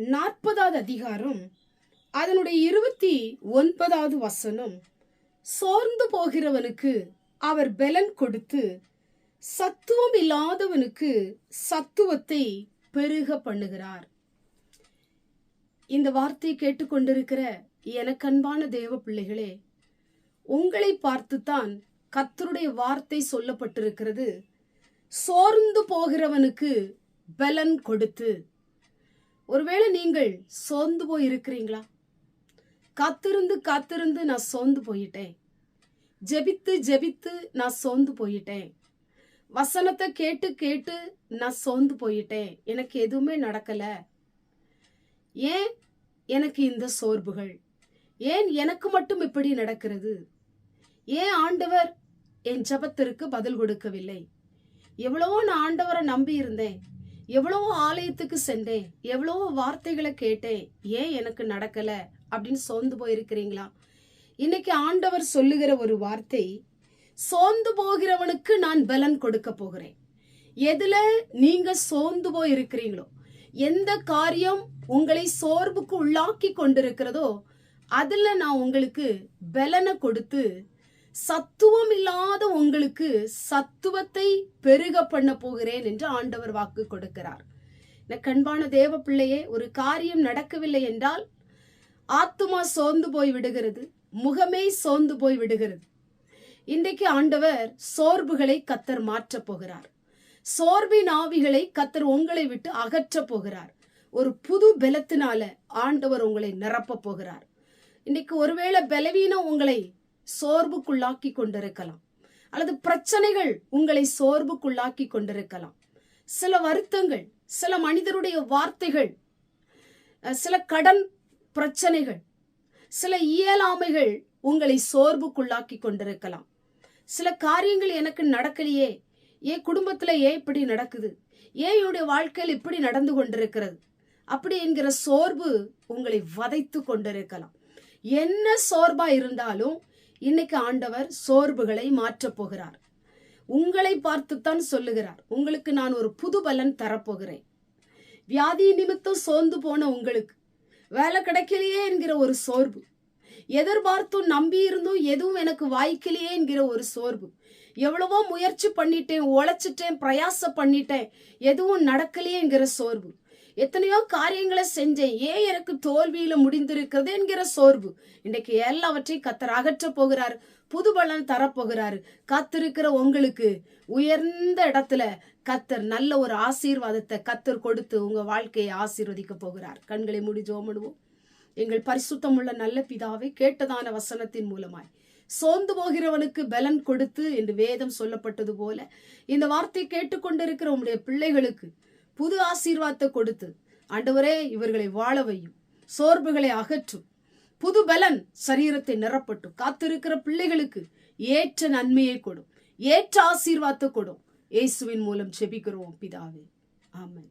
நாற்பதாவது அதிகாரம் அதனுடைய இருபத்தி ஒன்பதாவது வசனம். சோர்ந்து போகிறவனுக்கு அவர் பெலன் கொடுத்து சத்துவம் இல்லாதவனுக்கு சத்துவத்தை பெருக பண்ணுகிறார். இந்த வார்த்தையை கேட்டுக்கொண்டிருக்கிற எனக்கன்பான தேவ பிள்ளைகளே உங்களை பார்த்துத்தான் கத்தருடைய வார்த்தை சொல்லப்பட்டிருக்கிறது. சோர்ந்து போகிறவனுக்கு பலன் கொடுத்து ஒருவேளை நீங்கள் சோர்ந்து போய் இருக்கிறீங்களா காத்திருந்து காத்திருந்து நான் சோர்ந்து போயிட்டேன். ஜெபித்து ஜெபித்து நான் சோர்ந்து போயிட்டேன். வசனத்தை கேட்டு கேட்டு நான் சோர்ந்து போயிட்டேன். எனக்கு எதுவுமே நடக்கல. ஏன் எனக்கு இந்த சோர்வுகள்? ஏன் எனக்கு மட்டும் இப்படி நடக்கிறது? ஏன் ஆண்டவர் என் ஜபத்திற்கு பதில் கொடுக்கவில்லை? எவ்வளவோ நான் ஆண்டவரை நம்பி இருந்தேன் எவ்வளவோ ஆலயத்துக்கு சென்றேன் எவ்வளவோ வார்த்தைகளை கேட்டேன் ஏன் எனக்கு நடக்கல அப்படின்னு சோர்ந்து போயிருக்கிறீங்களா? இன்னைக்கு ஆண்டவர் சொல்லுகிற ஒரு வார்த்தை சோர்ந்து போகிறவனுக்கு நான் பலன் கொடுக்க போகிறேன். எதுல நீங்க சோர்ந்து போய் இருக்கிறீங்களோ எந்த காரியம் உங்களை சோர்வுக்கு உள்ளாக்கி கொண்டிருக்கிறதோ அதுல நான் உங்களுக்கு பலனை கொடுத்து சத்துவம் இல்லாத உங்களுக்கு சத்துவத்தை பெருக பண்ண போகிறேன் என்று ஆண்டவர் வாக்கு கொடுக்கிறார். இந்த கண்பான தேவ பிள்ளையே ஒரு காரியம் நடக்கவில்லை என்றால் ஆத்துமா சோர்ந்து போய் விடுகிறது முகமே சோர்ந்து போய் விடுகிறது. இன்றைக்கு ஆண்டவர் சோர்வுகளை கத்தர் மாற்றப் போகிறார். சோர்வின் ஆவிகளை கத்தர் உங்களை விட்டு அகற்றப் போகிறார். ஒரு புது பலத்தினால ஆண்டவர் உங்களை நிரப்பப் போகிறார். இன்னைக்கு ஒருவேளை பலவீனம் உங்களை சோர்வுக்குள்ளாக்கி கொண்டிருக்கலாம். அல்லது பிரச்சனைகள் உங்களை சோர்வுக்குள்ளாக்கி கொண்டிருக்கலாம். சில வருத்தங்கள் சில மனிதருடைய வார்த்தைகள் சில கடன் பிரச்சனைகள் சில இயலாமைகள் உங்களை சோர்வுக்குள்ளாக்கி கொண்டிருக்கலாம். சில காரியங்கள் எனக்கு நடக்கலையே ஏன் குடும்பத்தில் ஏன் இப்படி நடக்குது ஏன் என்னுடைய வாழ்க்கையில் இப்படி நடந்து கொண்டிருக்கிறது அப்படி என்கிற சோர்வு உங்களை வதைத்து கொண்டிருக்கலாம். என்ன சோர்வா இருந்தாலும் இன்னைக்கு ஆண்டவர் சோர்வுகளை மாற்றப் போகிறார். உங்களை பார்த்துத்தான் சொல்லுகிறார். உங்களுக்கு நான் ஒரு புது பலன் தரப்போகிறேன். வியாதி நிமித்தம் சோர்ந்து போன உங்களுக்கு வேலை கிடைக்கலையே என்கிற ஒரு சோர்வு. எதிர்பார்த்தும் நம்பி இருந்தும் எதுவும் எனக்கு வாய்க்கலையே என்கிற ஒரு சோர்வு. எவ்வளவோ முயற்சி பண்ணிட்டேன் உழைச்சிட்டேன் பிரயாசம் பண்ணிட்டேன் எதுவும் நடக்கலையே என்கிற சோர்வு. எத்தனையோ காரியங்களை செஞ்சேன். ஏன் எனக்கு தோல்வியில முடிந்திருக்கிறது என்கிற சோர்வு. இன்றைக்கு எல்லாவற்றையும் கத்தர் அகற்ற போகிறார். புது பலன் தரப்போகிறாரு. காத்திருக்கிற உங்களுக்கு உயர்ந்த இடத்துல கத்தர் நல்ல ஒரு ஆசீர்வாதத்தை கத்தர் கொடுத்து உங்க வாழ்க்கையை ஆசீர்வதிக்க போகிறார். கண்களை மூடி ஜோமடுவோம். எங்கள் பரிசுத்தமுள்ள நல்ல பிதாவை கேட்டதான வசனத்தின் மூலமாய். சோர்ந்து போகிறவனுக்கு பலன் கொடுத்து என்று வேதம் சொல்லப்பட்டது போல இந்த வார்த்தை கேட்டுக்கொண்டிருக்கிற உங்களுடைய பிள்ளைகளுக்கு புது ஆசீர்வாதத்தை கொடுத்து ஆண்டவரே இவர்களை வாழ வையும். சோர்வுகளை அகற்றும். புது பலன் சரீரத்தை நிரப்பட்டும். காத்திருக்கிற பிள்ளைகளுக்கு ஏற்ற நன்மையை கொடும். ஏற்ற ஆசீர்வாதத்தை கொடும். இயேசுவின் மூலம் செபிக்கிறோம் பிதாவே. ஆமன்.